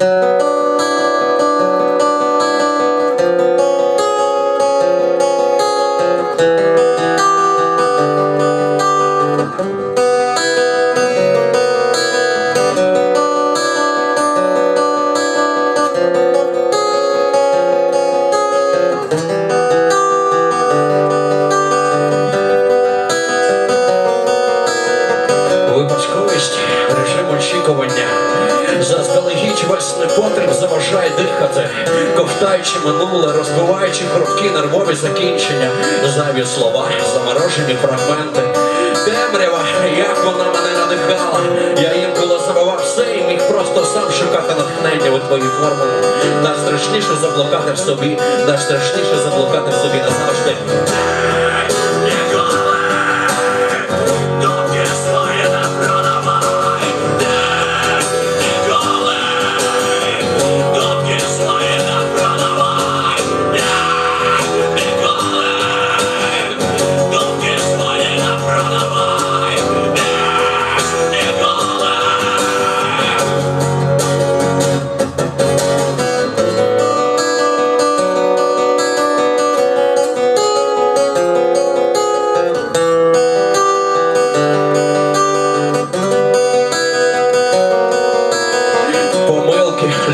thank you. Випадковість, режим очікування. Заздалегідь весь непотріб заважає дихати, ковтаючи минуле, розбиваючи хрупкі нервові закінчення, зайві слова, заморожені фрагменти. Темрява, як вона мене надихала. Я інколи забував все і міг просто сам шукати натхнення у твоїй формулі. Найстрашніше заблукати в собі, найстрашніше заблукати в собі назавжди.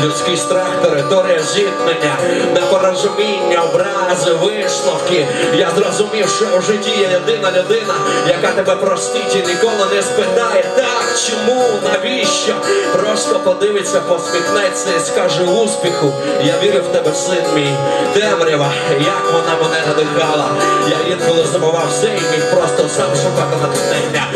Людський страх, територія зіткнення, непорозуміння, образи, висновки. Я зрозумів, що у житті є єдина людина, яка тебе простить і ніколи не спитає, так, чому, навіщо? Просто подивиться, посміхнеться і скаже успіху. Я вірю в тебе, син мій, темрява, як вона мене надихала. Я інколи забував все і міг просто сам шукати натхнення.